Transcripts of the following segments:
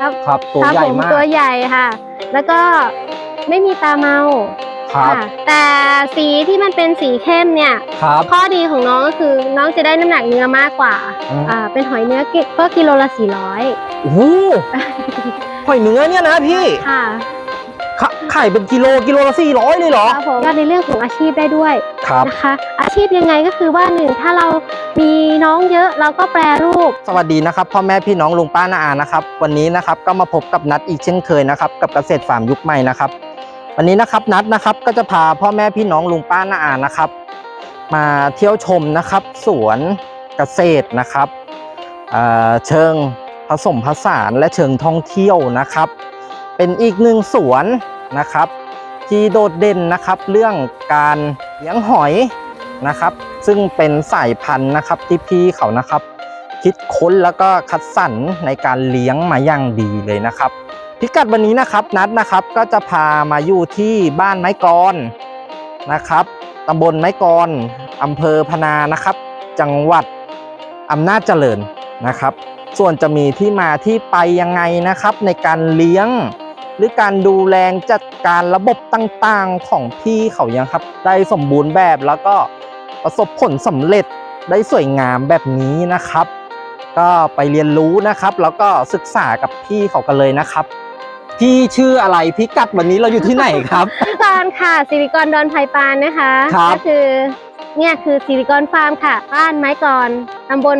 ครับครับตัวครับใหญ่ผมมากตัวใหญ่ค่ะ แล้วก็ไม่มีตาเมาครับค่ะแต่สีที่มันเป็นสีเข้มเนี่ยครับข้อดีของน้องก็คือน้องจะได้น้ำหนักเนื้อมากกว่าอืมอ่าเป็นหอยเนื้อกิก็กิโลละสี่ร้อยโอ้โหหอยเนื้อเนี่ยนะพี่ค่ะ ขะขายเป็นกิโลกิโลละสี่ร้อยเลยเหรอครับผมก็ในเรื่องของอาชีพได้ด้วยครับนะคะ อาชีพยังไงก็คือว่าหนึ่งถ้าเรามีน้องเยอะเราก็แปรรูป สวัสดีนะครับพ่อแม่พี่น้องลุงป้าน้าอานะครับ วันนี้นะครับก็มาพบกับนัดอีกเช่นเคยนะครับ กับเกษตรฟาร์มยุคใหม่นะครับ วันนี้นะครับนัดนะครับก็จะพาพ่อแม่พี่น้องลุงป้าน้าอานะครับ มาเที่ยวชมนะครับ สวนเกษตรนะครับเอ่อเชิงผสมผสานและเชิงท่องเที่ยวนะครับ เป็นอีกหนึ่งสวนนะครับ ที่โดดเด่นนะครับ เรื่องการเลี้ยงหอยนะครับ ซึ่งเป็นสายพันธุ์นะครับที่พี่เขานะครับ คิดค้นแล้วก็คัดสรรในการเลี้ยงมาอย่างดีเลยนะครับ พิกัดวันนี้นะครับนัดนะครับก็จะพามาอยู่ที่บ้านไม้กรนนะครับตำบลไม้กรอำเภอพนานะครับ จังหวัดอำนาจเจริญนะครับ ส่วนจะมีที่มาที่ไปยังไงนะครับ ในการเลี้ยง หรือการดูแลจัดการระบบต่างๆของพี่เขายังครับ ได้สมบูรณ์แบบแล้วก็ประสบผลสำเร็จได้สวยงามแบบนี้นะครับ ก็ไปเรียนรู้นะครับ แล้วก็ศึกษากับพี่เขากันเลยนะครับ พี่ชื่ออะไรพิกัดวันนี้เราอยู่ที่ไหนครับกรค่ะสิริกรดอนไพปานนะคะครับ ก็คือเนี่ยคือสิริกรฟาร์มค่ะ บ้านไม้กรตำบล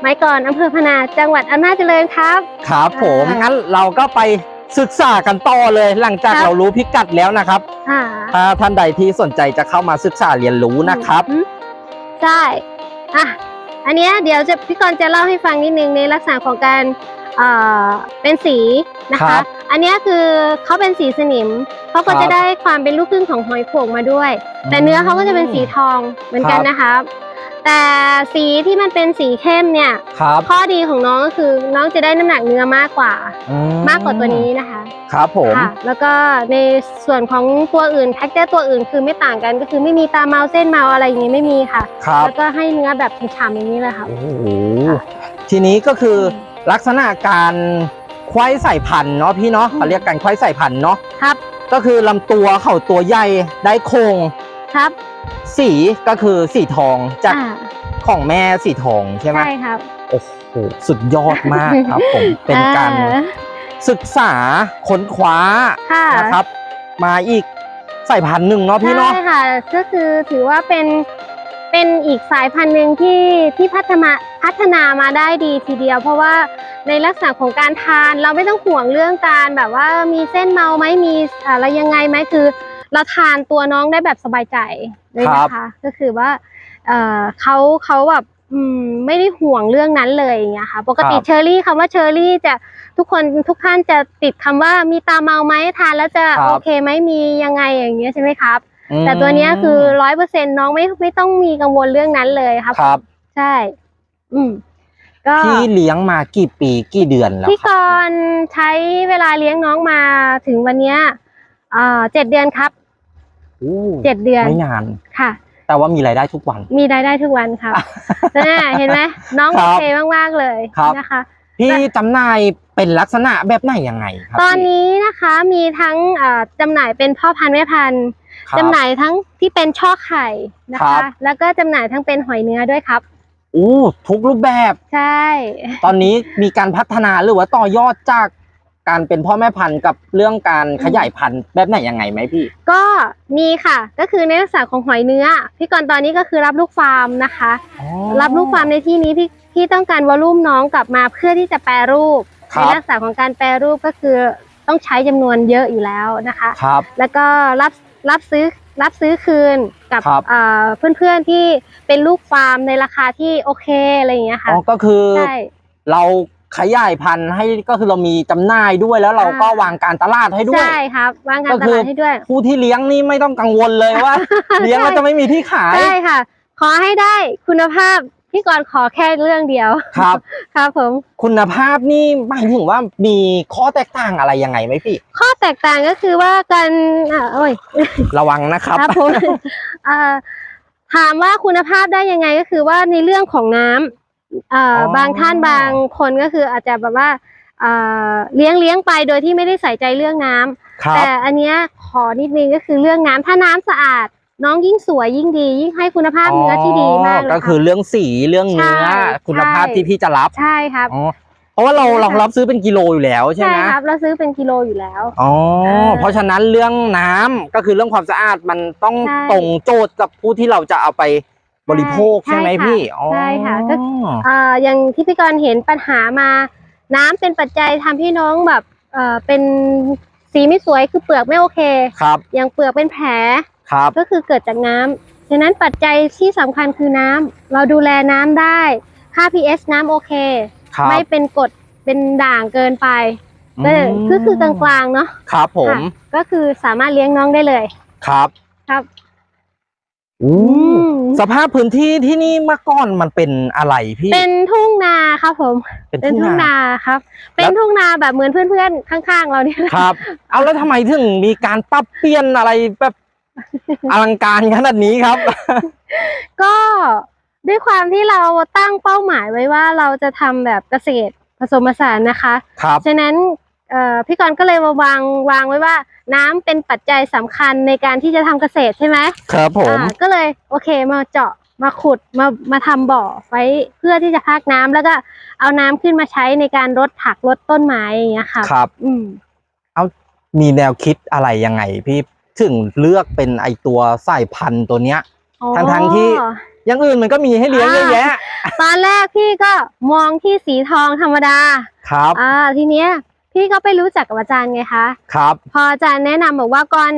ไม้กรอำเภอพนาจังหวัดอำนาจเจริญครับ ครับ ผมอ่างั้งั้นเราก็ไป ศึกษากันต่อเลยหลังจากครับเรารู้พิกัดแล้วนะครับค่ะถ้าท่านใดที่สนใจจะเข้ามาศึกษาเรียนรู้นะครับ อืมใช่อะอันเนี้ยเดี๋ยวจะพี่กรณ์จะเล่าให้ฟังนิดนึงในลักษณะของการเอ่อเป็นสีนะครัคะ บอันเนี้ยคือเขาเป็นสีสนิมเขาก็ครับ จะได้ความเป็นลูกครึ่งของหอยโข่งมาด้วย แต่เนื้อเขาก็จะเป็นสีทองเหมือนกันครับนะคะ แต่สีที่มันเป็นสีเข้มเนี่ย ครับ ข้อดีของน้องก็คือน้องจะได้น้ำหนักเนื้อมากกว่า อืมากกว่าตัวนี้นะคะครับผมค่ะแล้วก็ในส่วนของตัวอื่นแท็กเจอร์ตัวอื่นคือไม่ต่างกันก็คือไม่มีตาเมาเส้นเมาอะไรอย่างนี้ไม่มีค่ะ ครับ แล้วก็ให้เนื้อแบบฉ่ำๆอย่างนี้เลยค่ะ โอ้โหทีนี้ก็คือลักษณะการควายสายพันธุ์เนาะพี่เนาะอืมเขาเรียกกันควายสายพันธุ์เนาะครับ ก็คือลำตัวเขาตัวใหญ่ได้โครง ครับ สีก็คือสีทองจากอ่าของแม่สีทองใช่ไหมใช่ครับโอ้โหสุดยอดมากครับผมเป็นการอ่าศึกษาค้นคว้าค่ะนะครับ มาอีกสายพันธุ์หนึ่งเนาะพี่เนาะใช่ค่ะก็คือถือว่าเป็นเป็นอีกสายพันธุ์หนึ่งที่ที่พัฒนาพัฒนามาได้ดีทีเดียว เพราะว่าในลักษณะของการทานเราไม่ต้องห่วงเรื่องการแบบว่ามีเส้นเมาไหมมีอะไรยังไงไหมคือ เราทานตัวน้องได้แบบสบายใจเลยนะคะก็คือว่าเออเขาเขาแบบอืมไม่ได้ห่วงเรื่องนั้นเลยอย่างเงี้ยค่ะปกติครับเชอรี่คำว่าเชอรี่จะทุกคนทุกท่านจะติดคำว่ามีตาเมาไหมทานแล้วจะครับโอเคไหมมียังไงอย่างเงี้ยใช่ไหมครับอืมแต่ตัวเนี้ยคือร้อยเปอร์เซ็นน้องไม่ไม่ต้องมีกังวลเรื่องนั้นเลยครับครับ ใช่ อืมก็พี่เลี้ยงมากี่ปีกี่เดือนแล้วพี่คกรับรณ์ใช้เวลาเลี้ยงน้องมาถึงวันเนี้ยเอ่อเจ็ดเดือนครับโอ้ เจ็ดเดือนไม่นานค่ะ แต่ว่ามีรายได้ทุกวัน มีรายได้ทุกวันครับน่าเห็นไหมน้องครัโอบเคมากๆเลยครับนะคะพี่จำหน่ายเป็นลักษณะแบบไหนยังไงครับ ตอนนี้นะคะมีทั้งเอ่อจำหน่ายเป็นพ่อพันธุ์แม่พันธุ์ครับจำหน่ายทั้งที่เป็นช่อไข่นะครัคะบแล้วก็จำหน่ายทั้งเป็นหอยเนื้อด้วยครับอู้ทุกรูปแบบ ใช่ ตอนนี้มีการพัฒนาหรือว่าต่อยอดจาก การเป็นพ่อแม่พันธุ์กับเรื่องการขยายพันธุ์แบบไหนยังไงไหมพี่ ก็มีค่ะก็คือในลักษณะของหอยเนื้อ พี่กรณ์ตอนนี้ก็คือรับลูกฟาร์มนะคะรับลูกฟาร์มในที่นี้พี่พี่ต้องการวอลลุ่มน้องกลับมาเพื่อที่จะแปรรูปครัในบ ลักษณะของการแปรรูปก็คือต้องใช้จำนวนเยอะอยู่แล้วนะคะ ครับ แล้วก็รับรับซื้อรับซื้อคืนกับครับ เอ่อเพื่อนๆที่เป็นลูกฟาร์มในราคาที่โอเคอะไรอย่างเงี้ยค่ะ อ๋อก็คือใช่ เรา ขยายพันธุ์ให้ก็คือเรามีจำหน่ายด้วยแล้วเราก็อ่าวางการตลาดให้ด้วย ใช่ครับ วางการก็ตคือลาดให้ด้วย ผู้ที่เลี้ยงนี่ไม่ต้องกังวลเลยว่า เลี้ยงแล้วจะไม่มีที่ขาย ใช่ค่ะ ขอให้ได้คุณภาพพี่กรณ์ขอแค่เรื่องเดียว ครับ ครับผม คุณภาพนี่หมายถึงว่ามีข้อแตกต่างอะไรยังไงไหมพี่ ข้อแตกต่างก็คือว่าการอ่าโอ้ย ระวังนะครับ ครับผมเอ่อถามว่าคุณภาพได้ยังไงก็คือว่าในเรื่องของน้ำ เอ่ออ บางท่านบางคนก็คืออาจจะแบบว่าเอ่อเลี้ยงเลี้ยงไปโดยที่ไม่ได้ใส่ใจเรื่องน้ำครับแต่อันเนี้ยขอนิดนึงก็คือเรื่องน้ำถ้าน้ำสะอาด น้องยิ่งสวยยิ่งดี ยิ่งให้คุณภาพเนื้อที่ดีมากเลยก็ค่ะคือเรื่องสีเรื่องเนื้อใช่คุณภาพใช่ ที่พี่จะรับใช่ครับ อ๋อเพราะว่าเราใช่ค่ะ เรารับซื้อเป็นกิโลอยู่แล้วใช่ใช่ไหมครับเราซื้อเป็นกิโลอยู่แล้ว อ๋อเออเพราะฉะนั้นเรื่องน้ำก็คือเรื่องความสะอาดมันต้องใช่ ตรงโจทย์กับผู้ที่เราจะเอาไป บริโภคใช่ใช่ไหมค่ะพี่อ๋อใช่ค่ะก็เอ่ออย่างที่พี่กรณ์เห็นปัญหามา น้ำเป็นปัจจัยทำให้น้องแบบเอ่อเป็นสีไม่สวยคือเปลือกไม่โอเคครับอย่างเปลือกเป็นแผลครับก็คือเกิดจากน้ำฉะนั้นปัจจัยที่สำคัญคือน้ำเราดูแลน้ำได้ค่า pH น้ำโอเคครับไม่เป็นกรดเป็นด่างเกินไปก็อืมคือคือกลางๆเนาะครับผมค่ะก็คือสามารถเลี้ยงน้องได้เลยครับครับอู้ม สภาพพื้นที่ที่นี่เมื่อก่อนมันเป็นอะไรพี่ เป็นทุ่งนาครับผม เป็นเป็นทุ่ทุ่งงนานาครับ เป็นแล้วทุ่งนาแบบเหมือนเพื่อนๆข้างๆ เราเนี่ยแหละครับ เอาแล้วทำไมถึงมีการปรับเปลี่ยนอะไรแบบอลังการขนาดนี้ครับ ก็ด้วยความที่เราตั้งเป้าหมายไว้ว่าเราจะทำแบบเกษตรผสมผสานนะคะ ครับ ฉะนั้นเอ่อ พี่กรณ์ก็เลยมาวางวางไว้ว่าน้ำเป็นปัจจัยสำคัญในการที่จะทำเกษตรใช่ไหมครับผมอ่าก็เลยโอเคมาเจาะมาขุดมามาทำบ่อไว้เพื่อที่จะพักน้ำแล้วก็เอาน้ำขึ้นมาใช้ในการรดผักรดต้นไม้อย่างเงี้ยค่ะครับ อืมมีแนวคิดอะไรยังไงพี่ถึงเลือกเป็นไอตัวสายพันธุ์ตัวเนี้ยทั้งๆที่อ๋ออย่างอื่นมันก็มีให้เลี้ยงเยอะแยะ ตอนแรกพี่ก็มองที่สีทองธรรมดา ครับ อ่า ทีเนี้ย พี่ก็ไปรู้จักกับอาจารย์ไงคะครับ พออาจารย์แนะนำบอกว่าก่อน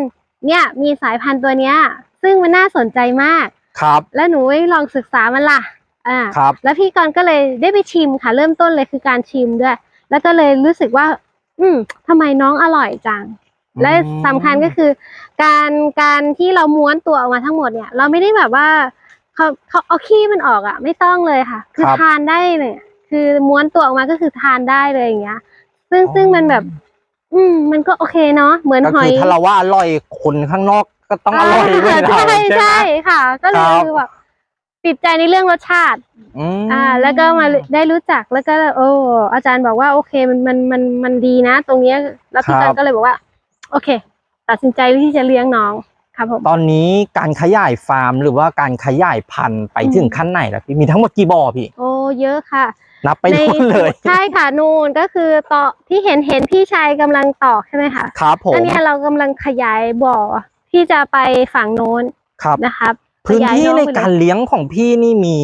เนี่ยมีสายพันธุ์ตัวเนี้ย ซึ่งมันน่าสนใจมาก ครับ แล้วหนูไม่ลองศึกษามันล่ะอ่าครับ แล้วพี่กรณ์ก็เลยได้ไปชิมค่ะ เริ่มต้นเลยคือการชิมด้วย แล้วก็เลยรู้สึกว่า อืมทำไมน้องอร่อยจังและสำคัญก็คือ การการที่เราม้วนตัวออกมาทั้งหมดเนี่ย เราไม่ได้แบบว่าเขาเขาเอาขี้มันออกอะ ไม่ต้องเลยค่ะ คือครับ ทานได้เนี่ยคือม้วนตัวออกมาก็คือทานได้เลยอย่างเงี้ย ซึ่งซึ่งมันแบบ อืม มันก็โอเคเนาะเหมือนก็หอคืยอถ้าเราว่าอร่อยคนข้างนอกก็ต้องอร่อยด้วยเราใช่ใช่ไหม ใช่ค่ะ ก็เลคยรับ คือแบบติดใจในเรื่องรสชาติ อืม อ่า แล้วก็มาได้รู้จักแล้วก็ โอ้อาจารย์บอกว่าโอเคมันมันมันมันดีนะ ตรงเนี้ยแล้วพี่ครักับนก็เลยบอกว่า โอเค ตัดสินใจที่จะเลี้ยงน้องครับผม ตอนนี้การขยายฟาร์มหรือว่าการขยายพันธุ์ไปอืม ถึงขั้นไหนแล้วพี่มีทั้งหมดกี่บ่อพี่ โอ้ เยอะค่ะ นับไปนู่นเลยใช่ค่ะนูนก็คือต่อที่เห็นเห็นพี่ชายกำลังตอกใช่ไหมคะครับผมอันเนี้ยเรากำลังขยายบ่อที่จะไปฝั่งโน้นครับนะครับพื้นที่ขยายในองไปเลยการเลี้ยงของพี่นี่มี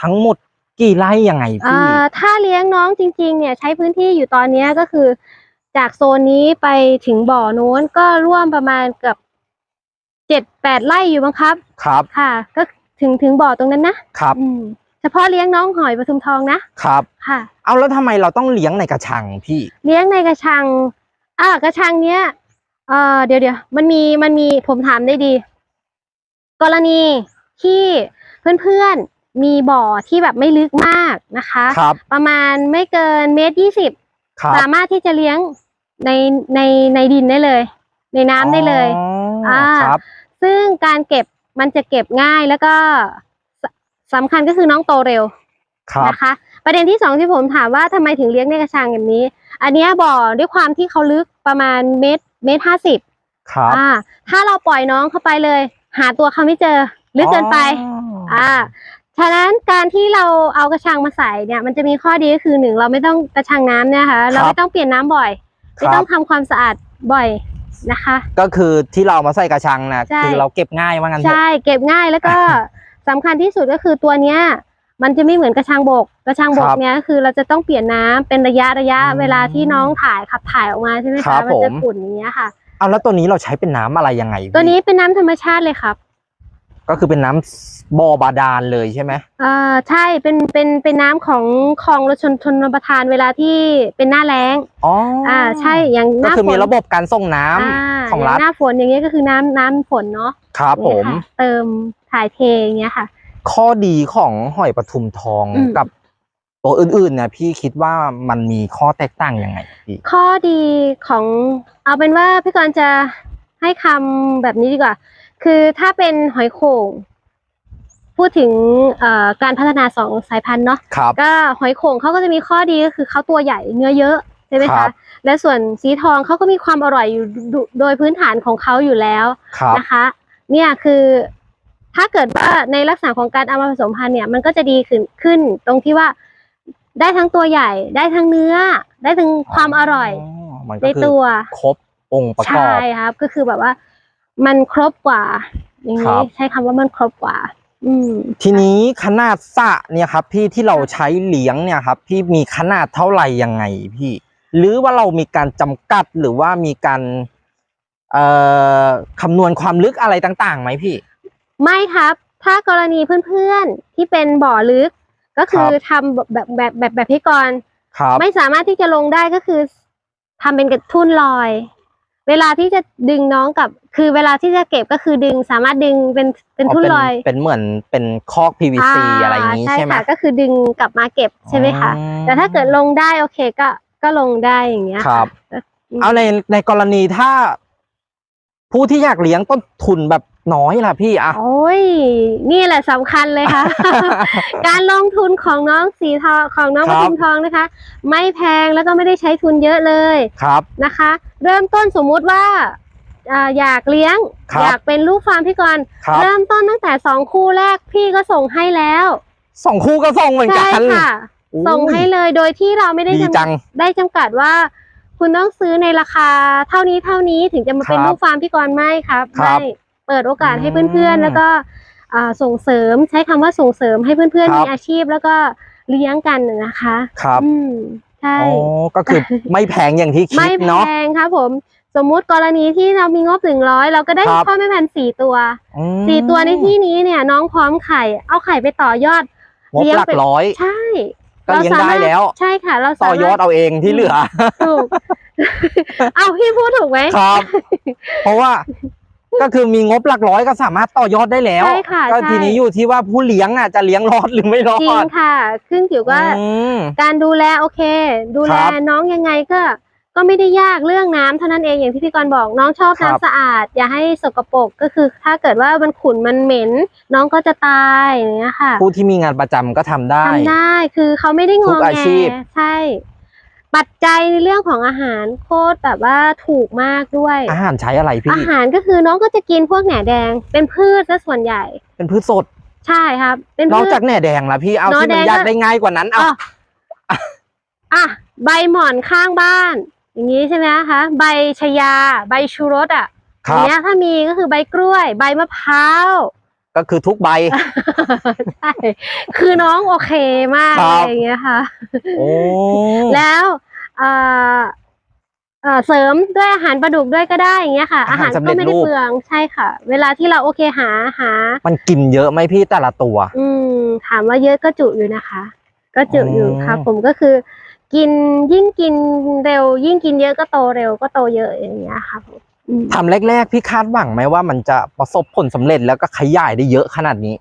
ทั้งหมดกี่ไร่ยังไงอ่พี่าถ้าเลี้ยงน้องจริง ๆ เนี่ยใช้พื้นที่อยู่ตอนเนี้ยก็คือ จากโซนนี้ไปถึงบ่อโน้นก็ร่วมประมาณเกือบเจ็ดแปดไร่อยู่มั้งครับ ครับ ค่ะ ก็ถึงถึงบ่อตรงนั้นนะครับอืม เฉพาะเลี้ยงน้องหอยปทุมทองนะครับค่ะ เอาแล้วทำไมเราต้องเลี้ยงในกระชังพี่ เลี้ยงในกระชังอ่ากระชังเนี้ยเอ่อเดี๋ยวเดี๋ยวมันมีมันมีผมถามได้ดี กรณีที่เพื่อนๆมีบ่อที่แบบไม่ลึกมากนะคะครับประมาณไม่เกินเมตรยี่สิบครับสามารถที่จะเลี้ยงในในในดินได้เลย ในน้ำได้เลยอ๋ออาครับซึ่งการเก็บมันจะเก็บง่ายแล้วก็ สสำคัญก็คือน้องโตเร็วครับนะคะ ประเด็นที่สองที่ผมถามว่าทำไมถึงเลี้ยงในกระชังแบบนี้ อันเนี้ยบ่อด้วยความที่เขาลึกประมาณเมตรเมตรห้าสิบครับอ่า ถ้าเราปล่อยน้องเข้าไปเลย หาตัวเขาไม่เจอลึกเกินไป อ่าฉะนั้นการที่เราเอากระชังมาใส่เนี่ย มันจะมีข้อดีก็คือหนึ่งเราไม่ต้องกระชังน้ำเนี่ยค่ะเราไม่ต้องเปลี่ยนน้ำบ่อย ไม่ต้องทำความสะอาดบ่อยนะคะ ก็คือที่เรามาใส่กระชังนะใช่คือเราเก็บง่ายว่างั้นเถใช่อะเก็บง่ายแล้วก็ สำคัญที่สุดก็คือตัวเนี้ยมันจะไม่เหมือนกระชังบก กระชังบกเนี้ยคือเราจะต้องเปลี่ยนน้ำเป็นระยะระยะอืมเวลาที่น้องถ่ายขับถ่ายออกมาใช่ไหมครัคะบมันจะผมขุ่นอย่างเงี้ยค่ะเอาแล้วตัวนี้เราใช้เป็นน้ำอะไรยังไงพี่ตัวนี้เป็นน้ำธรรมชาติเลยครับ ก็คือเป็นน้ำบ่อบาดาลเลยใช่ไหมอ่าใช่เป็นเป็นเป็นน้ำของคลองรชนชนประทานเวลาที่เป็นหน้าแล้งอ๋อออ่า ใช่อย่างหก็น้าคือฝมีนระบบการส่งน้ำอ่าของย่ารัฐหน้าฝนอย่างเงี้ยก็คือน้ำน้ำฝนเนาะครับผม เนี่ยค่ะเติมถ่ายเทอย่างเงี้ยค่ะ ข้อดีของหอยปทุมทองอืม กับตัวอื่นๆเนี่ยพี่คิดว่ามันมีข้อแตกต่างยังไงพี่ข้อดีของเอาเป็นว่าพี่กรณ์จะให้คำแบบนี้ดีกว่า คือถ้าเป็นหอยโข่งพูดถึงเอ่อการพัฒนาสองสายพันธุ์เนาะครับก็หอยโข่งเขาก็จะมีข้อดีก็คือเขาตัวใหญ่เนื้อเยอะช่ไหมครัคะบและส่วนสีทองเขาก็มีความอร่อยอยู่โดโดยพื้นฐานของเขาอยู่แล้วครับนะคะ เนี่ยคือถ้าเกิดว่าในลักษณะของการเอามาผสมพันธุ์เนี่ยมันก็จะดีขึ้นขึ้น ตรงที่ว่าได้ทั้งตัวใหญ่ได้ทั้งเนื้อ ได้ทั้งความอร่อยมันในก็คือตัวครบองค์ประกอใช่บครับก็คือแบบว่า มันครบกว่า อย่างครันี้บ ใช้คำว่ามันครบกว่า อืม ทีนี้ขนาดสระเนี่ยครับ พี่ที่เราใช้เลี้ยงเนี่ยครับ พี่มีขนาดเท่าไหร่ยังไงพี่ หรือว่าเรามีการจำกัดหรือว่ามีการเอ่อคำนวณความลึกอะไรต่างๆไหมพี่ ไม่ครับ ถ้ากรณีเพื่อนๆที่เป็นบ่อลึก ก็คือครับ ทำแบบแบบแบบแบบพี่กรณ์ครับ ไม่สามารถที่จะลงได้ก็คือทำเป็นกระทุ่นลอย เวลาที่จะดึงน้องกลับ คือเวลาที่จะเก็บก็คือดึงสามารถดึงเป็นเป็นทุ่นลอยเป็นเหมือนเป็นคอก PVC อะไรอย่างนี้ใช่ไหมค่ะก็คือดึงกลับมาเก็บใช่ไหมคะอืมแต่ถ้าเกิดลงได้โอเคก็ก็ลงได้อย่างเงี้ยครับก็เอาในในกรณีถ้า ผู้ที่อยากเลี้ยงต้นทุนแบบ น้อยล่ะพี่อะโอ้ยนี่แหละสำคัญเลยค่ะ การลงทุนของน้องสีทองของน้องครัปบทุมทองนะคะ ไม่แพงแล้วก็ไม่ได้ใช้ทุนเยอะเลยครับนะคะ เริ่มต้นสมมุติว่าอ่าอยากเลี้ยงครับอยากเป็นลูกฟาร์มพี่กรณ์ครับเริ่มต้นตั้งแต่สองคู่แรกพี่ก็ส่งให้แล้วสองคู่ก็ส่งเหมือนกัใช่นค่ะอุ้ยส่งให้เลยโดยที่เราไม่ได้ดีจำจังได้จำกัดว่า คุณต้องซื้อในราคาเท่านี้เท่านี้ถึงจะมาเป็นครับลูกฟาร์มพี่กรณ์ไม่ครับครับไม่ เปิดโอกาสให้อืมเพื่อนๆ แล้วก็อ่าส่งเสริมใช้คำว่าส่งเสริมให้เพื่อนครัๆบมีอาชีพแล้วก็เลี้ยงกันน่ะนะคะ ครับอืมใช่อ๋อก็คือไม่แพงอย่างที่คิไม่ดแพเนาะงครับผมสมมุติกรณีที่เรามีงบหนึ่งร้อยเราก็ได้ครับพ่อแม่พันธุ์สี่ตัวอืมสี่ตัวในที่นี้เนี่ยน้องพร้อมไข่ เอาไข่ไปต่อยอดงบหลักเป็นร้อยใช่ก็เลี้ยงได้แล้ว ใช่ค่ะ เราต่สาอยอมารดถเอาเองที่เหลือถูกเอาพี่พูดถูกไหมครับ เพราะว่า ก็คือมีงบหลักร้อยก็สามารถต่อยอดได้แล้ว ใช่ค่ะก็ใช่ทีนี้อยู่ที่ว่าผู้เลี้ยงอะจะเลี้ยงรอดหรือไม่รอจริงดค่ะขึ้นอยู่ว่าอืมการดูแลโอเค ดูแลครับน้องยังไงก็ก็ไม่ได้ยากเรื่องน้ำเท่านั้นเองอย่างที่พี่กรณ์บอกน้องชอบครับน้ำสะอาด อย่าให้สกปรกก็คือ ถ้าเกิดว่ามันขุ่นมันเหม็น น้องก็จะตายอย่างเงี้ยค่ะ ผู้ที่มีงานประจำก็ทำได้ทำได้คือเขาไม่ได้งทุอกอาแงชีพใช่ ปัจจัยในเรื่องของอาหารโคตรแบบว่าถูกมากด้วย อาหารใช้อะไรพี่ อาหารก็คือน้องก็จะกินพวกแหน่แดง เป็นพืชซะส่วนใหญ่ เป็นพืชสด ใช่ครับ เป็นนอกพืช จากแหน่แดงละพี่เอาหน่อที่มันแดงยากก็ได้ง่ายกว่านั้นเอา อะอะใบหม่อนข้างบ้าน อย่างนี้ใช่ไหมคะใบชยา ใบชูรสอะคอรัย่างบ เงี้ยถ้ามีก็คือใบกล้วย ใบมะพร้าว ก็คือทุกใบ ใช่คือน้องโอเคมากครัอะบไรอย่างเงี้ยค่ะ โอ้แล้วเอ่อเอ่อเสริมด้วยอาหารปลาดุกด้วยก็ได้อย่างเงี้ยค่ะ อาหารก็ไม่ได้เปลืองใช่ค่ะ เวลาที่เราโอเคหาหา มันกินเยอะไหมพี่แต่ละตัว อืม ถามว่าเยอะก็จุอยู่นะคะ ก็จุอยู่อ๋อครับผมก็คือ กินยิ่งกินเร็ว ยิ่งกินเยอะก็โตเร็วก็โตเยอะอย่างเงี้ยครับผมอืม ทำแรก ๆ พี่คาดหวังไหมว่ามันจะประสบผลสำเร็จแล้วก็ขยายได้เยอะขนาดนี้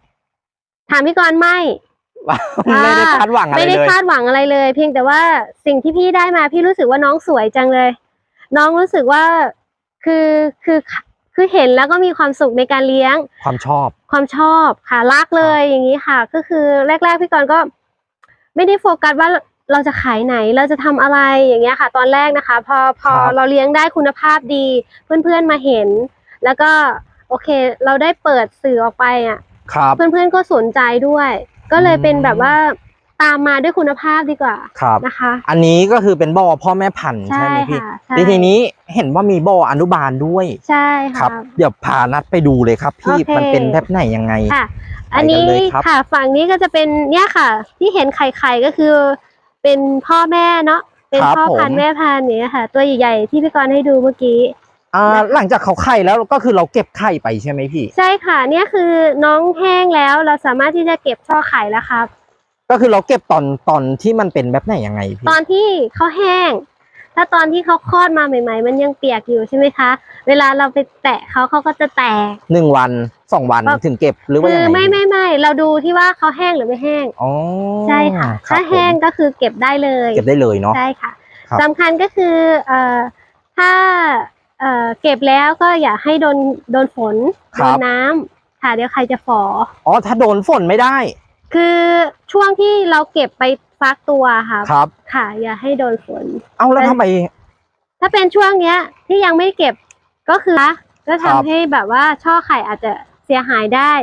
ถามพี่กรณ์ไม่ ไม่ได้คาดหวังอะไรไม่ได้เลยคาดหวังอะไรเลย เพียงแต่ว่าสิ่งที่พี่ได้มาพี่รู้สึกว่าน้องสวยจังเลย น้องรู้สึกว่าคือคือคือเห็นแล้วก็มีความสุขในการเลี้ยง ความชอบ ความชอบค่ะรักเลยอย่างนี้ค่ะ ก็คือแรก ๆ พี่กรณ์ก็ ไม่ได้โฟกัสว่า เราจะขายไหนเราจะทำอะไรอย่างเงี้ยค่ะ ตอนแรกนะคะ พอพอครับเราเลี้ยงได้คุณภาพดี เพื่อนๆมาเห็น แล้วก็โอเค เราได้เปิดสื่อออกไปอะครับเพื่อนๆก็สนใจด้วย ก็เลยเป็นแบบว่าตามมาด้วยคุณภาพดีกว่าครับนะคะ อันนี้ก็คือเป็นบ่อพ่อแม่พันธุ์ใช่ไหมพี่ค่ะใช่ทีทีนี้เห็นว่ามีบ่ออนุบาลด้วยใช่คค่ะรับ เดี๋ยวพานัดไปดูเลยครับพี่โอเคมันเป็นแบบไหนยังไงค่ะ อันนี้ไปกันเลยครับค่ะ ฝั่งนี้ก็จะเป็นเนี่ยค่ะ ที่เห็นไข่ๆก็คือ เป็นพ่อแม่เนาะเป็นครับพ่อพันผมธุ์แม่พันธุ์เนี่ยค่ะ ตัวใหญ่ๆที่พี่กรณ์ให้ดูเมื่อกี้อ่าหลังจากเขาไข่แล้วก็คือเราเก็บไข่ไปใช่ไหมพี่ ใช่ค่ะเนี่ยคือน้องแห้งแล้วเราสามารถที่จะเก็บช่อไข่แล้วครับ ก็คือเราเก็บตอนตอนที่มันเป็นแบบไหนยังไงพี่ตอนที่เขาแห้ง ถ้าตอนที่เขาคลอดมาใหม่ ๆ มันยังเปียกอยู่ใช่ไหมคะ เวลาเราไปแตะเขาเขาก็จะแตก หนึ่งวันสองวันก็ถึงเก็บหรือว่าคืยังอไงไม่ไม่ไม่เราดูที่ว่าเขาแห้งหรือไม่แห้ง อ๋อใช่ค่ะ รับถ้าแห้งผมก็คือเก็บได้เลยเก็บได้เลยเนาะ ใช่ค่ะครับ สำคัญก็คือเอ่อถ้าเอ่อเก็บแล้วก็อย่าให้โดนโดนฝนโดนน้ำค่ะเดี๋ยวใครจะฝอ อ๋อถ้าโดนฝนไม่ได้ คือช่วงที่เราเก็บไป ฟักตัวค่ะครับ ค่ะ อย่าให้โดนฝน เอาแล้วทำไม ถ้าเป็นช่วงเนี้ย ที่ยังไม่เก็บก็คือก็ครัทำบให้แบบว่าช่อไข่อาจจะเสียหายได้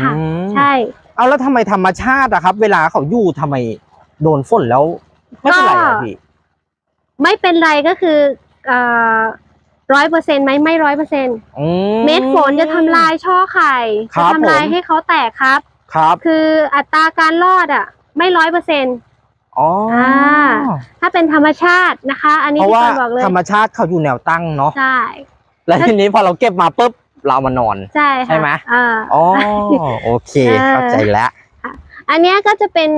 ค่ะ อืม ใช่ เอาแล้วทำไมธรรมชาติอะครับ เวลาเขาอยู่ทำไมโดนฝนแล้ว ไม่เป็นไรอะพี่ ไม่เป็นไรก็คือร้อยเปอร์เซ็นต์ไหมไม่ร้อยเปอร์เซ็นต์อื เม็ดฝนจะทำลายช่อไข่ครัจะบทำลายผม ให้เขาแตกครับ ครับ คืออัตราการรอดอะ ไม่ร้อยเปอร์เซ็นต์ อ๋ออาถ้าเป็นธรรมชาตินะคะ อันนี้เพราะพี่ว่ากรบอกเลยธรรมชาติเขาอยู่แนวตั้งเนาะใช่แล้วทีนี้พอเราเก็บมาปุ๊บเรามานอน ใช่ค่ะใช่ไหมอ่าอ๋อโอเคเออ เข้าใจแล้วอันเนี้ยก็จะเป็น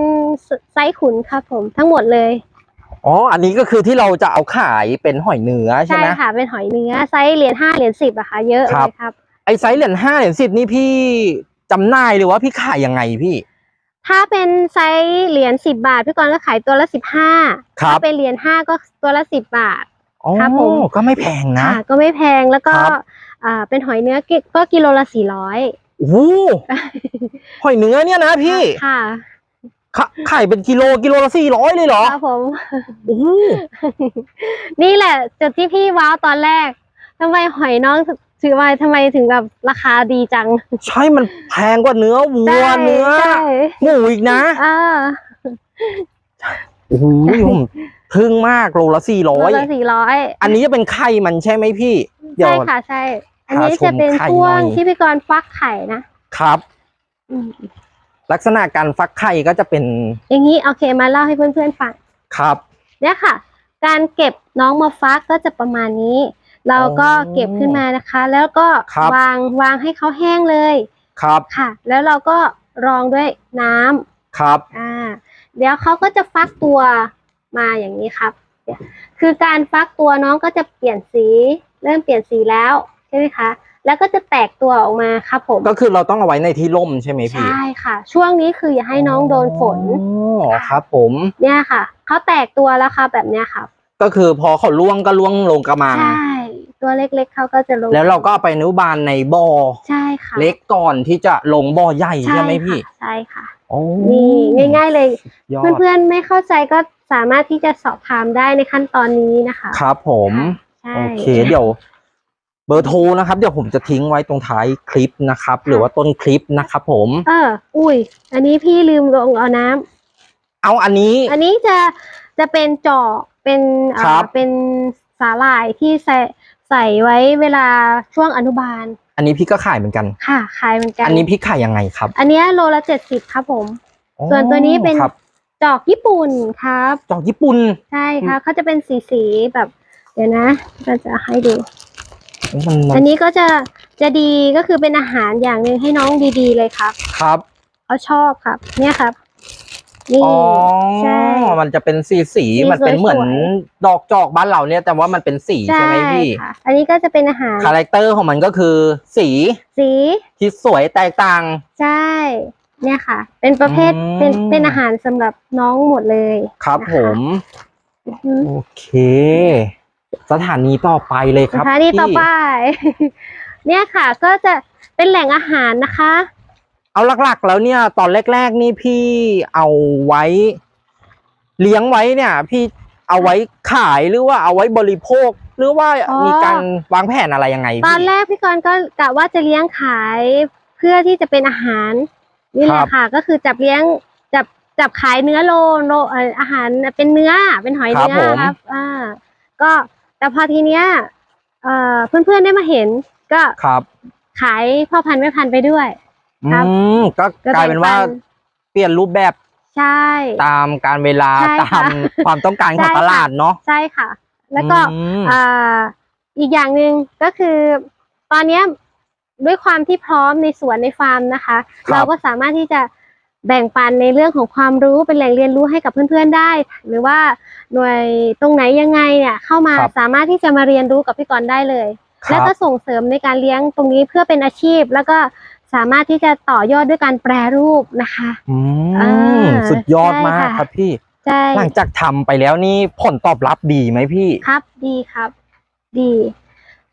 ไซส์ขุนครับผมทั้งหมดเลย อ๋ออันนี้ก็คือที่เราจะเอาขายเป็นหอยเนื้อใช่ใช่ไหม ค่ะ เป็นหอยเนื้อไซส์เหรียญห้าเหรียญสิบอะค่ะ เยอะคเลรับ ยครับ ไอไซส์เหรียญห้าเหรียญสิบนี่พี่จำหน่ายหรือว่าพี่ขายยังไงพี่ ถ้าเป็นไซส์เหรียญสิบบาทพี่กรณ์ก็ขายตัวละสิบห้าครับถ้าเป็นเหรียญห้าก็ตัวละสิบบาทอ๋อครับผม ก็ไม่แพงนะ ค่ะก็ไม่แพงแล้วก็ครับ อ่าเป็นหอยเนื้อกิก็กิโลละสี่ร้อยโอ้โหหอยเนื้อเนี่ยนะพี่ค่ะขะขายเป็นกิโลกิโลละสี่ร้อยเลยเหรอครับผม โอ้โหนี่แหละจุดที่พี่ว้าวตอนแรกทำไมหอยน้อง ถือว่าทำไมถึงแบบราคาดีจัง ใช่มันแพงกว่าเนื้อวัวใช่เนื้อใช่หมูอีกนะอ่าโอ้โหผมทึ่งมากโลละสี่ร้อยตัวละสี่ร้อยอันนี้จะเป็นไข่มันใช่ไหมพี่เดี๋ยวใช่ค่ะใช่ อันนี้พาชมจะเป็นไข่ช่วงหน่อยที่พี่กรณ์ฟักไข่นะครับอืมลักษณะการฟักไข่ก็จะเป็น อย่างนี้โอเคมาเล่าให้เพื่อนๆฟังครับ เนี่ยค่ะ การเก็บน้องมาฟักก็จะประมาณนี้ เราก็อ๋อเก็บขึ้นมานะคะ แล้วก็ครับ วางวางให้เขาแห้งเลยครับค่ะ แล้วเราก็รองด้วยน้ำครับ อ่าเดี๋ยวเขาก็จะฟักตัวมาอย่างนี้ครับเนี่ยคือการฟักตัวน้องก็จะเปลี่ยนสี เริ่มเปลี่ยนสีแล้วใช่ไหมคะ แล้วก็จะแตกตัวออกมาครับผมก็คือเราต้องเอาไว้ในที่ร่มใช่ไหมพี่ใช่ค่ะ ช่วงนี้คืออย่าให้น้องโดนฝน อ๋อครับผม เนี่ยค่ะเขาแตกตัวแล้วค่ะแบบเนี้ยค่ะก็คือพอเขาล่วงก็ล่วงลงกระมัง ใช่ ตัวเล็กๆเขาก็จะลงแล้วเราก็เอาไปอนุบาลในบ่อใช่ค่ะเล็กก่อนที่จะลงบ่อใหญ่ใช่ไหมพี่ค่ะใช่ค่ะโอ้นี่ง่าย ๆเลยยอดเพื่อนๆไม่เข้าใจก็สามารถที่จะสอบถามได้ในขั้นตอนนี้นะคะ ครับผมใช่โอเคเดี๋ยวเบอร์โทรนะครับ เดี๋ยวผมจะทิ้งไว้ตรงท้ายคลิปนะครับ หรือว่าต้นคลิปนะครับผม เออ อุ้ย อันนี้พี่ลืมลงเอาน้ำเอาอันนี้ อันนี้จะจะเป็นจอกเป็นเอ่ครัอบเป็น สาหร่ายที่ใส่ใส่ไว้เวลาช่วงอนุบาล อันนี้พี่ก็ขายเหมือนกัน ค่ะ ขายเหมือนกัน อันนี้พี่ขายยังไงครับ อันเนี้ยโลละเจ็ดสิบครับผมอ๋อส่วนตัวนี้เป็นครับจอกญี่ปุ่นครับ จอกญี่ปุ่น ใช่ค่ะเขาจะเป็นสีสีๆแบบ เดี๋ยวนะก็จะให้ดูมันมัอันนนี้ก็จะจะดีก็คือเป็นอาหารอย่างหนึ่งให้น้องดีๆเลยครับ ครับเขาชอบครับ เนี่ยครับ นี่อ๋อใช่ มันจะเป็นสีสีสีมันเป็นเหมือนสวย ดอกจอกบ้านเราเนี่ย แต่ว่ามันเป็นสีใช่ไหมพี่ค่ะ อันนี้ก็จะเป็นอาหารคาแรคเตอร์ของมันก็คือสีสีที่สวยแตกต่าง ใช่ เนี่ยค่ะ เป็นประเภทอืม เป็นเป็นอาหารสำหรับน้องหมดเลยครับนะคะผม อือฮึโอเค สถานีต่อไปเลยครับนะคะนี่ต่อพี่ไปเนี่ยค่ะก็จะเป็นแหล่งอาหารนะคะ เอาหลักๆ แล้วเนี่ย ตอนแรก ๆ นี่พี่เอาไว้ เลี้ยงไว้เนี่ย พี่เอาไว้ขายหรือว่าเอาไว้บริโภค หรือว่าอ๋อ มีการวางแผนอะไรยังไงตอนพี่ แรกพี่กรณ์ก็กะว่าจะเลี้ยงขายเพื่อที่จะเป็นอาหารนี่แหครัละบ ค่ะ ก็คือจับเลี้ยงจับจับขายเนื้อโลโลเอ่ออาหารเป็นเนื้อเป็นหอยครับเนื้อผมครับอ่าก็แต่พอทีเนี้ยเอ่อเพื่อนๆได้มาเห็น ก็ครับ ขายพ่อพันธุ์แม่พันธุ์ไปด้วยอื ครับมก็กลายเป็นว่าก็แบ่งปันเปลี่ยนรูปแบบใช่ ตามการเวลาใช่ตาค่ะมความต้องการของใช่ตค่ะลาดเนาะใช่ค่ะ แล้วก็อืมอ่าอีกอย่างหนึ่งก็คือ ตอนเนี้ยด้วยความที่พร้อมในสวนในฟาร์มนะคะครับเราก็สามารถที่จะแบ่งปันในเรื่องของความรู้เป็นแหล่งเรียนรู้ให้กับเพื่อนๆได้ หรือว่าหน่วยตรงไหนยังไงเนี่ยเข้ามาครับสามารถที่จะมาเรียนรู้กับพี่กรณ์ได้เลย คแล้วรับก็ส่งเสริมในการเลี้ยงตรงนี้เพื่อเป็นอาชีพ แล้วก็ สามารถที่จะต่อยอดด้วยการแปรรูปนะคะอือ่มาสุดยอดใช่มากค่ะครับพี่ใช่หลังจากทำไปแล้วนี่ผลตอบรับดีไหมพี่ครับดีครับ ดี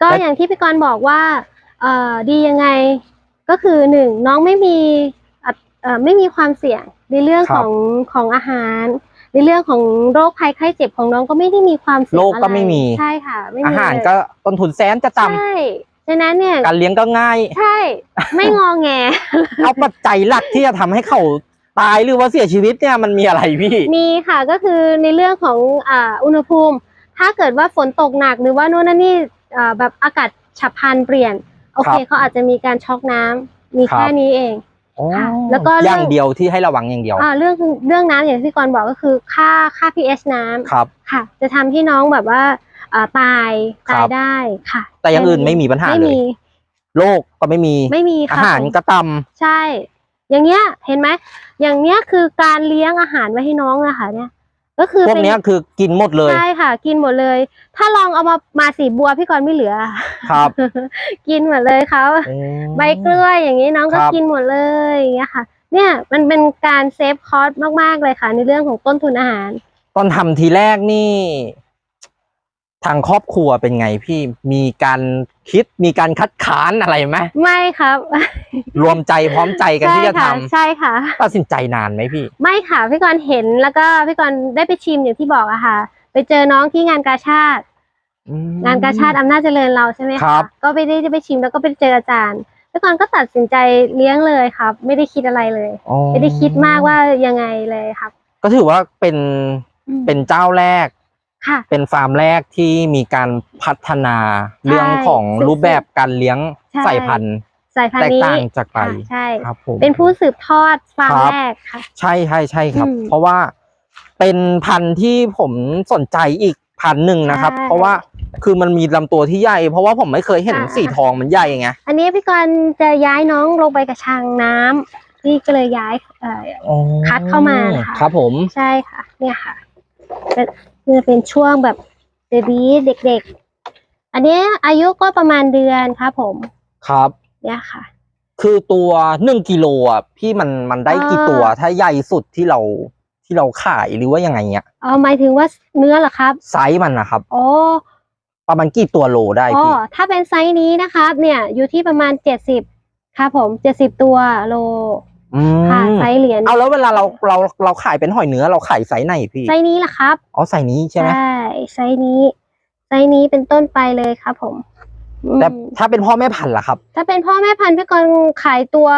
ก็และอย่างที่พี่กรณ์บอกว่าเอ่อดียังไงก็คือหนึ่งน้องไม่มีอัตเอ่อไม่มีความเสี่ยงในเรื่องครับของของอาหารในเรื่องของโรคภัยไข้เจ็บของน้องก็ไม่ได้มีความเสี่ยงโรคก็อะไม่มีใช่ค่ะไม่มีอาหารเลยก็ต้นทุนแสนจะต่ใช่ ฉะนั้นเนี่ยำการเลี้ยงก็ง่าย ใช่ ไม่งอแง เอาปัจจัยหลักที่จะทำให้เขาตายหรือว่าเสียชีวิตเนี่ยมันมีอะไรพี่ มีค่ะก็คือในเรื่องของอ่าอุณหภูมิ ถ้าเกิดว่าฝนตกหนักหรือว่าโน่นนั่นนี่อ่าแบบอากาศฉับพลันเปลี่ยน โอเคครับเขาอาจจะมีการช็อกน้ำมีครับแค่นี้เองค่ะแล้วก็อเรื่องย่างเดียวที่ให้ระวังอย่างเดียวอ่าเรื่องเรื่องน้ำอย่างที่กรณ์บอกก็คือค่าค่า pH น้ำครับค่ะ จะทำให้น้องแบบว่าอ่า ตายครับตายได้ค่ะ แต่อย่างอื่นไม่มีปัญหาไม่เลยมีโรคก็ไม่มีไม่มีอาค่ะหารผมก็ต่ใช่ อย่างเนี้ยเห็นไหมอย่างเนี้ยคือการเลี้ยงอาหารไว้ให้น้องอะค่ะเนี่ยก็คือำพวกเป็นเนี้ยคือกินหมดเลยใช่ค่ะ กินหมดเลย ถ้าลองเอามามาสีบัวพี่กรณ์ไม่เหลือครับ กินหมดเลยเขาอืมใบกล้วยอย่างนี้น้องก็ครับกินหมดเลยอย่างเงี้ยค่ะ เนี่ยมันเป็นการเซฟคอสมากๆเลยค่ะ ในเรื่องของต้นทุนอาหาร ตอนทำทีแรกนี่ ทางครอบครัวเป็นไงพี่มีการคิดมีการคัดค้านอะไรไหมไม่ครับ รวมใจพร้อมใจกันใช่ที่จะทค่ะใช่ค่ะำตัดสินใจนานไหมพี่ ไม่ค่ะพี่กรณ์เห็นแล้วก็พี่กรณ์ได้ไปชิมอย่างที่บอกอะค่ะ ไปเจอน้องที่งานกาชาติอืมงานกาชาติอำนาจเจริญเราใช่ไหมครัคะบก็ไปได้ไปชิมแล้วก็ไปเจออาจารย์พี่กรณ์ก็ตัดสินใจเลี้ยงเลยครับ ไม่ได้คิดอะไรเลยอ๋อไม่ได้คิดมากว่ายังไงเลยครับ ก็ถือว่าเป็นอืมเป็นเจ้าแรกค่ะ เป็นฟาร์มแรกที่มีการพัฒนาเรื่องของสืบรูปแบบการเลี้ยงใช่สายพันธุ์สายพันแตธุ์กนี้ต่างจากไปค่ะใช่ครับผมเป็นผู้สืบทอดฟาร์มครับแรกค่ะ ใช่ใช่ใช่ครับอืมเพราะว่าเป็นพันธุ์ที่ผมสนใจอีกพันธุ์หนึ่งนะครับใช่เพราะว่าคือมันมีลำตัวที่ใหญ่ เพราะว่าผมไม่เคยเห็นอ่าสีทองมันใหญ่ไงอันนี้พี่กรณ์จะย้ายน้องลงไปกระชังน้ำที่ก็เลยย้ายเอ่อคัดเข้ามานะคะครับผมใช่ค่ะ เนี่ยค่ะ จะจะเป็นช่วงแบบเบบีเด็กๆ อันเนี้ยอายุก็ประมาณเดือนครับผม ครับ เนี่ยค่ะ คือตัวหนึ่งกิโลอะพี่มันมันได้กี่อ่าตัวถ้าใหญ่สุดที่เราที่เราขายหรือว่ายังไงเนี้ยเอาหมายถึงว่าเนื้อเหรอครับ ไซส์มันนะครับโอ้ประมาณกี่ตัวโลได้อ๋อพี่ถ้าเป็นไซส์นี้นะครับ เนี่ยอยู่ที่ประมาณเจ็ดสิบครับผมเจ็ดสิบตัวโล อืมค่ะไซส์เหรียญเอาแล้วเวลาเราเราเราขายเป็นหอยเนื้อเราขายไซส์ไหนพี่ไซส์นี้แหละครับอ๋อไซส์นี้ใช่ไหมไซส์นี้ไซส์นี้เป็นต้นไปเลยครับผมอืมแต่ถ้าเป็นพ่อแม่พันธุ์ล่ะครับ ถ้าเป็นพ่อแม่พันธุ์พี่กรณ์ขายตัว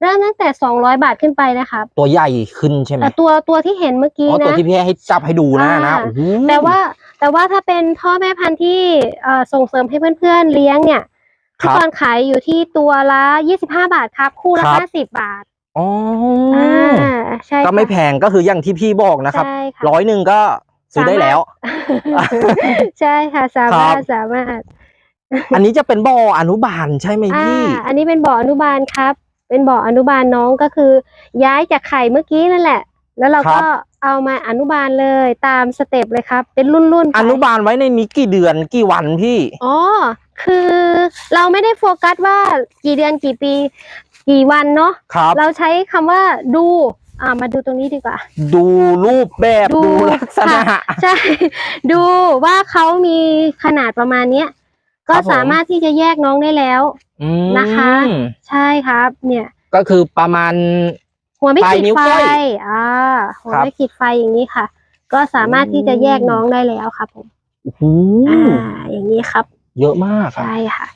เริ่มตั้งแต่สองร้อยบาทขึ้นไปนะครับ ตัวใหญ่ขึ้นใช่ไหมแต่ตัวตัวที่เห็นเมื่อกี้อ๋อตัวนะที่พี่ให้จับให้ดูนะอ่านะโอ้โหแต่ว่าแต่ว่าถ้าเป็นพ่อแม่พันธุ์ที่เอ่อส่งเสริมให้เพื่อนๆเลี้ยงเนี่ยคพี่รับกรณ์ขายอยู่ที่ตัวละยี่สิบห้าบาทครับ คู่ละครับห้าสิบบาท อ๋อออ่าใช่ก็ไม่ค่ะแพงก็คืออย่างที่พี่บอกนะครับ ใช่ค่ะ ร้อยหนึ่งก็ซื้อได้แล้ว ใช่ค่ะสาครัมารถบสามารถอันนี้จะเป็นบ่ออนุบาลใช่ไหมอ่าพี่ อันนี้เป็นบ่ออนุบาลครับ เป็นบ่ออนุบาลน้องก็คือ ย้ายจากไข่เมื่อกี้นั่นแหละ แล้วเราครัก็บเอามาอนุบาลเลยตามสเต็ปเลยครับ เป็นรุ่นๆไป อนุบาลไว้ในนี้กี่เดือนกี่วันพี่ อ๋อ คือเราไม่ได้โฟกัสว่ากี่เดือนกี่ปี กี่วันเนาะครับ เราใช้คำว่าดูอ่ามาดูตรงนี้ดีกว่า ดูรูปแบบดูดูลักษณะ ค่ะ ใช่ ดูว่าเขามีขนาดประมาณเนี้ยก็ครับผม สามารถที่จะแยกน้องได้แล้ว อืมนะคะ ใช่ครับ เนี่ย ก็คือประมาณ หัวไม่ปลายขีดนิ้วไฟก้อยอ่าหัวครับ ไม่ขีดไฟอย่างนี้ค่ะ ก็สามารถที่จะแยกน้องได้แล้วครับผมโอ้โหอ่าอย่างนี้ครับ เยอะมากครับใช่ค่ะ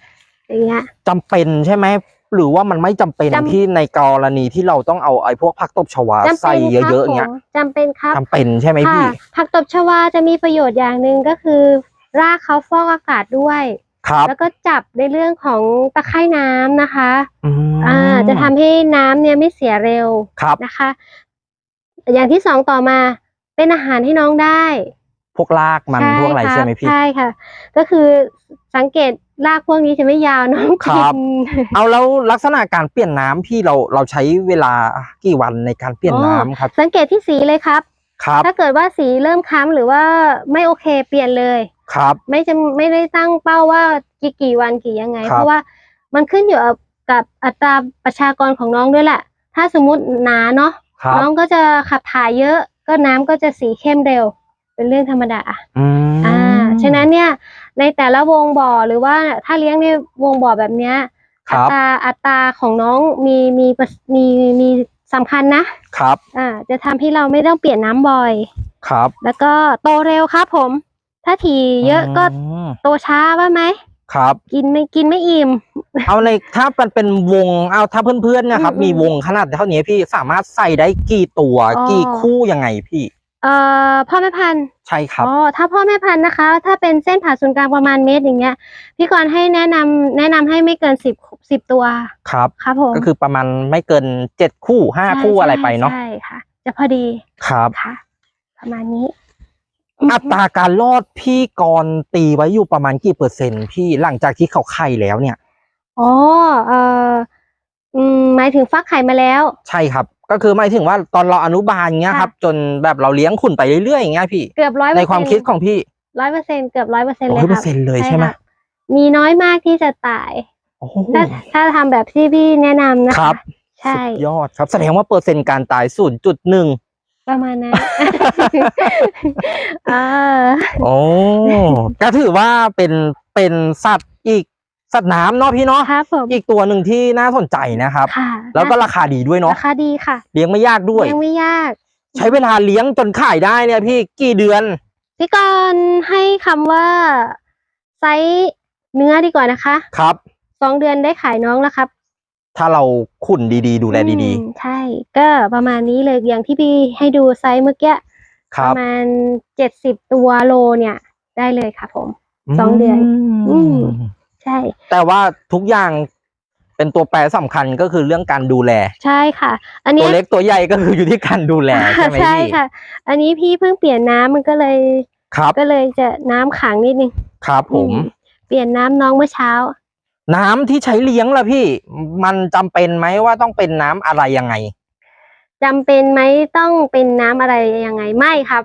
อย่างเงี้ยจำเป็นใช่ไหม หรือว่ามันไม่จำเป็นจำ ที่ในกรณีที่เราต้องเอาไอ้พวกผักตบชวาจำใส่เป็นเยครับอะๆเงี้ยผมจำเป็นครับจำเป็นใช่ไหมค่ะพี่ผักตบชวาจะมีประโยชน์อย่างหนึ่งก็คือ รากเขาฟอกอากาศด้วย ครับแล้วก็จับในเรื่องของตะไคร่น้ำนะคะ อืมอ่าจะทำให้น้ำเนี่ยไม่เสียเร็วครับ นะคะ อย่างที่สองต่อมาเป็นอาหารให้น้องได้พวกรากมันพวกอะไรคบใช่ไหมพี่ ใช่ค่ะ ก็คือสังเกต รากพวกนี้จะไม่ยาวน้องครักิบนเอาแล้วลักษณะการเปลี่ยนน้ำพี่เราเราใช้เวลากี่วันในการเปลี่ยนอ๋อน้ำครับ สังเกตที่สีเลยครับครับ ถ้าเกิดว่าสีเริ่มค้ำหรือว่าไม่โอเคเปลี่ยนเลยครับ ไม่จะไม่ได้ตั้งเป้าว่ากี่กี่วันกี่ยังไงครับเพราะว่ามันขึ้นอยู่กับกับอัตราประชากรของน้องด้วยแหละ ถ้าสมมุติหนาเนาะครับน้องก็จะขับถ่ายเยอะ ก็น้ำก็จะสีเข้มเร็ว เป็นเรื่องธรรมดาอืมอ่าฉะนั้นเนี่ย ในแต่ละวงบ่อหรือว่าถ้าเลี้ยงในวงบ่อแบบเนี้ยคอัรับ ตราอัตราของน้องมีมีประมีมีสำคัญนะครับอ่าจะทำให้เราไม่ต้องเปลี่ยนน้ำบ่อย ครับแล้วก็โตเร็วครับผม ถ้าถี่เยอะก็มโตช้าว่าไหม ครับ กินไม่กินไม่อิ่ม เอาในถ้ามันเป็นวงเอาถ้าเพื่อนๆเนะครับอืมมีวงขนาดเท่านี้พี่สามารถใส่ได้กี่ตัว อ๋อ กี่คู่ยังไงพี่ เอ่อพ่อแม่พันธุ์ใช่ครับอ๋อถ้าพ่อแม่พันธุ์นะคะ ถ้าเป็นเส้นผ่าศูนย์กลางประมาณเมตรอย่างเงี้ย พี่กรณ์ให้แนะนำแนะนำให้ไม่เกินสิบสิบตัวครับ ครับผมก็คือประมาณไม่เกินเจ็ดคู่ห้าใช่คู่อะไรไปเนาะใช่ค่ะ จะพอดีครับ ค่ะ ประมาณนี้ อัตราการรอดพี่กรณ์ตีไว้อยู่ประมาณกี่เปอร์เซ็นต์พี่หลังจากที่เขาไข่แล้วเนี่ย อ๋อเอ่อ อืมหมายถึงฟักไข่มาแล้ว ใช่ครับ ก็คือหมายถึงว่าตอนเราอนุบาลเงี้ยค่ะครับ จนแบบเราเลี้ยงขุนไปเรื่อยๆอย่างเงี้ยพี่ เกือบร้อยในความคิดของพี่ร้อยเปอร์เซ็นเกือบร้อยเปอร์เซ็นร้เลอยยเปอครัร์เซ็นต์เลยใช่ไหมค่ะมีน้อยมากที่จะตายโอ้โหถ้าถ้าทำแบบที่พี่แนะนำนะครัคะบใช่สุดยอดครับ แสดงว่าเปอร์เซ็นต์การตายศูนย์จุดหนึ่งประมาณนั้นเออโอ้ก็ถือว่าเป็นเป็นสัตว์อีก สัตว์น้ำเนาะพี่เนาะครับผมอีกตัวหนึ่งที่น่าสนใจนะครับ ค่ะแล้วก็ราคาดีด้วยเนาะราคาดีค่ะเลี้ยงไม่ยากด้วย ยังไม่ยาก ใช้เวลาเลี้ยงจนขายได้เนี่ยพี่กี่เดือน พี่กรณ์ให้คำว่าไซส์เนื้อดีกว่านะคะครับ สองเดือนได้ขายน้องแล้วครับถ้าเราขุนดีๆ ดูแลดีอืมใช่ ก็ประมาณนี้เลยอย่างที่พี่ให้ดูไซส์เมื่อกี้ๆ คปรับระมาณเจ็ดสิบตัวโลเนี่ย ได้เลยค่ะผม สองเดือนอืม ใช่ แต่ว่าทุกอย่างเป็นตัวแปรสำคัญก็คือเรื่องการดูแล ใช่ค่ะ อันตัเนี้วยเล็กตัวใหญ่ก็คืออยู่ที่การดูแลใช่ไหมใช่พี่ค่ะ อันนี้พี่เพิ่งเปลี่ยนน้ำมันก็เลยครับ ก็เลยจะน้ำขังนิดนึงครับผมอืเปลี่ยนน้ำน้องเมื่อเช้า น้ำที่ใช้เลี้ยงล่ะพี่ มันจำเป็นไหมว่าต้องเป็นน้ำอะไรยังไงจำเป็นไหมต้องเป็นน้ำอะไรยังไงไม่ครับ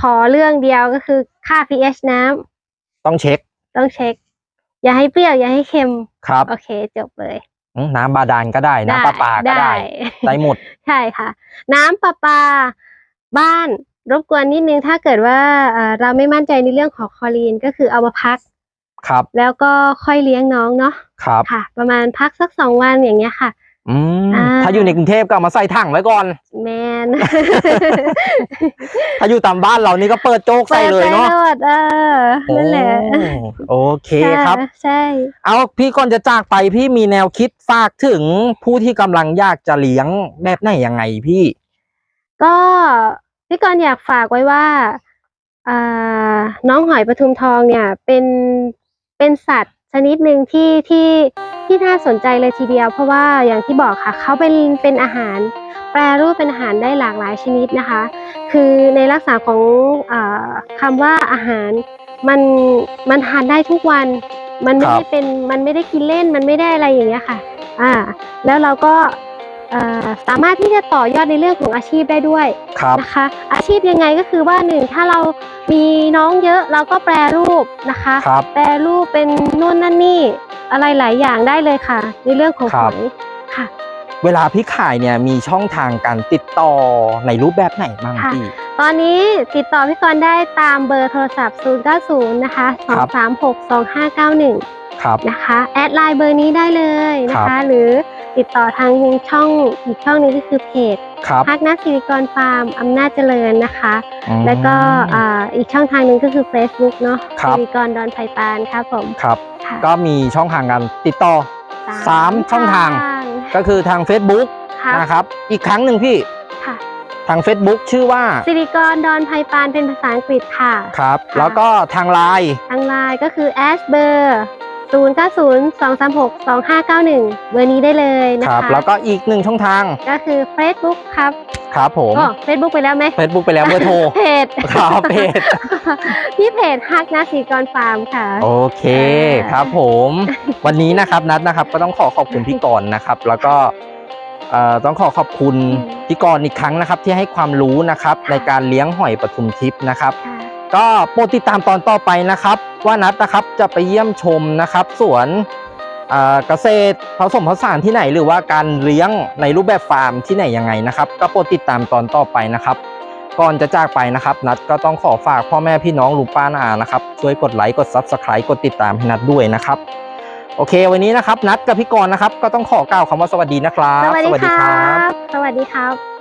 ขอเรื่องเดียวก็คือค่า pH น้ำต้องเช็ค ต้องเช็ค อย่าให้เปรี้ยวอย่าให้เค็มครับโอเคจบเลยอืมน้ำบาดาลก็ได้ น้ำประปาก็ได้ได้หมดใช่ค่ะ น้ำประปาบ้านรบกวนนิดนึงถ้าเกิดว่าเอ่อเราไม่มั่นใจในเรื่องของคลอรีนก็คือเอามาพักครับ แล้วก็ค่อยเลี้ยงน้องเนาะครับค่ะ ประมาณพักสักสองวันอย่างเงี้ยค่ะ อืมอ่า ถ้าอยู่ในกรุงเทพก็เอามาใส่ถังไว้ก่อน แมนถ้าอยู่ตามบ้านเรานี่ก็เปิดโจ๊กใส่เลยเนาะปิดไฟโหลดเออนั่นแหละโอ้โอเคครับ ใช่ เอาพี่ก่อนจะจากไปพี่มีแนวคิดฝากถึงผู้ที่กำลังอยากจะเลี้ยงแบบไหนยังไงพี่ ก็พี่กรณ์อยากฝากไว้ว่าอ่าน้องหอยปทุมทองเนี่ยเป็นเป็นสัตว์ชนิดหนึ่งที่ที่ ที่น่าสนใจเลยทีเดียว เพราะว่าอย่างที่บอกค่ะเขาเป็นเป็นอาหาร แปรรูปเป็นอาหารได้หลากหลายชนิดนะคะ คือในลักษณะของอาคำว่าอาหารมันมันทานได้ทุกวันมันไม่ได้เป็นมันไม่ได้กินเล่นมันไม่ได้อะไรอย่างเงี้ยค่ะ อ่า แล้วเราก็ สามารถที่จะต่อยอดในเรื่องของอาชีพได้ด้วยครับนะคะ อาชีพยังไงก็คือว่าหนึ่งถ้าเรามีน้องเยอะเราก็แปรรูปนะคะครับแปรรูปเป็นนู่นนั่นนี่อะไรหลายอย่างได้เลยค่ะ ในเรื่องของครัหบอยค่ะ เวลาพี่ขายเนี่ยมีช่องทางการติดต่อในรูปแบบไหนบ้างค่ะพี่ตอนนี้ติดต่อพี่กรณ์ได้ตามเบอร์โทรศัพท์ 090 นะคะครับ236 2591 ครับนะคะแอดไลน์เบอร์นี้ได้เลยนะครัคะบหรือ ติดต่อทางยังช่องอีกช่องหนึงก็คือเพจพักนักศิริกรฟาร์มอำนาจเจริญนะคะ แล้วก็อีกช่องทางหนึ่งก็คือ Facebook เนาะศิริกรดอนไผ่ปานครับผมครับก็มีช่องทางการติดต่อ สามช่องทาง ก็คือทาง Facebook นะครับ อีกครั้งหนึ่งพี่ทาง Facebook ชื่อว่าศิริกรดอนไผ่ปานเป็นภาษาอังกฤษค่ะ ครับ แล้วก็ทางไลน์ทางไลน์ก็คือ a s b e r 0902362591 เบอร์นี้ได้เลยนะครัะบ แล้วก็อีกหนึ่งช่องทาง ก็คือ Facebook ครับครับผมเฟซบุ๊กไปแล้วไหมเฟซบุ๊กไปแล้วเบอร์โทร เพจครับเพจพี่เพจฮักนาสีกรฟาร์มค่ะ โอเคครับผม วันนี้นะครับนัดนะครับ ก็ต้องขอขอบคุณพี่กรณ์นะครับ แล้วก็เอ่อต้องขอขอบคุณพี่กรณ์อีกครั้งนะครับ ที่ให้ความรู้นะครับ ในการเลี้ยงหอยปทุมทิพย์นะครับ ก็โปรดติดตามตอนต่อไปนะครับ ว่านัดนะครับจะไปเยี่ยมชมนะครับ สวนเอ่อเกษตรผสมผสานที่ไหนหรือว่าการเลี้ยงในรูปแบบฟาร์มที่ไหนยังไงนะครับ ก็โปรดติดตามตอนต่อไปนะครับก่อนจะจากไปนะครับ นัดก็ต้องขอฝากพ่อแม่พี่น้องลุงป้านาอานะครับช่วยกดไลค์กด Subscribe กดติดตามให้นัดด้วยนะครับโอเค วันนี้นะครับ นัดกับพี่กรณ์นะครับ ก็ต้องขอกล่าวคำว่าสวัสดีนะครับ สวัสดีครับ สวัสดีครับ